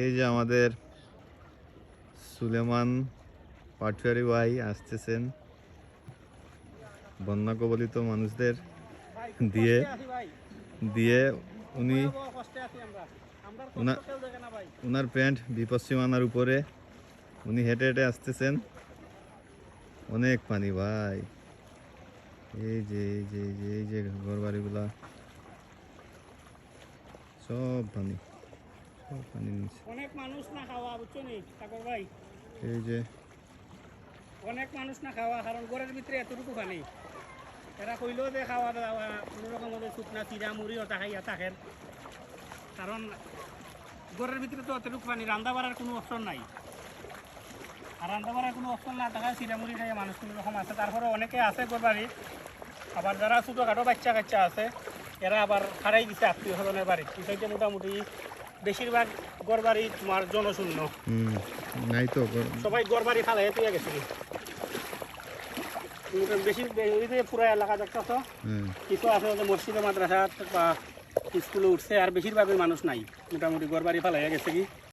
এই যে আমাদের সুলেমান পাটুয়ারি ভাই আসতেছেন। বন্যা কবলিত মানুষদের দিয়ে দিয়ে উনি ওনার প্যান্ট বিপদ সীমানার উপরে উনি হেঁটে হেঁটে আসতেছেন। অনেক পানি ভাই। এই যে এই যে এই যে ঘর বাড়িগুলা সব পানি। নিচে অনেক মানুষ না খাওয়া বুঝছ নি? ঠাকুর ভাই। এই যে অনেক মানুষ না খাওয়া কারণ ঘরের ভিতরে এতটুকু পানি। এরা কইলেও যে খাওয়া দাওয়া কোনো রকম ওদের শুকনা চিরা মুড়ি ওটা খাইয়া থাকেন। কারণ ঘরের ভিতরে তো এতটুকু পানি রান্না বাড়ার কোনো অপশন নাই। আর রান্না বাড়ার কোনো অপশন না থাকায় চিরা মুড়ি খাইয়া মানুষ কোনো রকম আছে। তারপরে অনেকে আছে ঘর বাড়ি আবার যারা ছোটোখাটো বাচ্চা কাচ্চা আছে এরা আবার হারাই দিছে আত্মীয় স্বজনের বাড়ি বিষয়টা মোটামুটি বেশিরভাগ গড়বাড়ি তোমার জনশূন্য। নাই তো সবাই গড় বাড়ি খালে পেয়ে গেছে। বেশি পুরো এলাকা দেখতেছ হ্যাঁ। কিছু আছে মসজিদে মাদ্রাসা বা স্কুলে উঠছে আর বেশিরভাগই মানুষ নাই। মোটামুটি গড় বাড়ি ফালাই গেছে কি?